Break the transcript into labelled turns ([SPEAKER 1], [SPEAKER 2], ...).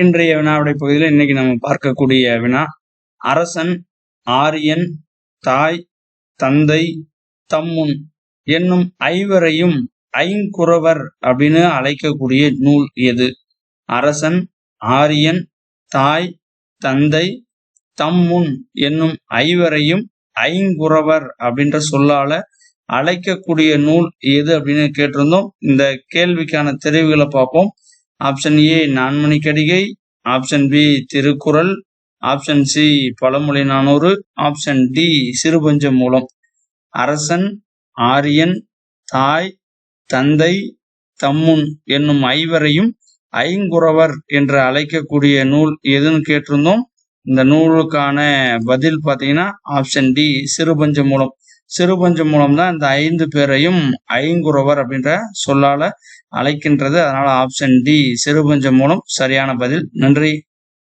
[SPEAKER 1] இன்றைய வினாவுடைய பகுதியில் இன்னைக்கு நம்ம பார்க்கக்கூடிய வினா அரசன் ஆரியன் தாய் தந்தை தம்முன் என்னும் ஐவரையும் ஐங்குறவர் அப்படின்னு அழைக்கக்கூடிய நூல் எது? அரசன் ஆரியன் தாய் தந்தை தம்முன் என்னும் ஐவரையும் ஐங்குறவர் அப்படின்ற சொல்லால அழைக்கக்கூடிய நூல் எது அப்படின்னு கேட்டிருந்தோம். இந்த கேள்விக்கான தெரிவுகளை பார்ப்போம். Option A Nanmanikkadigai. Option B Thirukkural. Option C Pazhamozhi Nanooru. Option D சிறுபஞ்ச மூலம். அரசன் ஆரியன் தாய் தந்தை தம்முன் என்னும் ஐவரையும் ஐங்குறவர் என்று அழைக்கக்கூடிய நூல் எதுன்னு கேட்டிருந்தோம். இந்த நூலுக்கான பதில் பார்த்தீங்கன்னா ஆப்ஷன் டி சிறுபஞ்ச மூலம். சிறுபஞ்சம் மூலம் தான் இந்த ஐந்து பேரையும் ஐங்குறவர் அப்படின்ற சொல்லால அழைக்கின்றது. அதனால ஆப்ஷன் டி சிறுபஞ்சம் மூலம் சரியான பதில். நன்றி.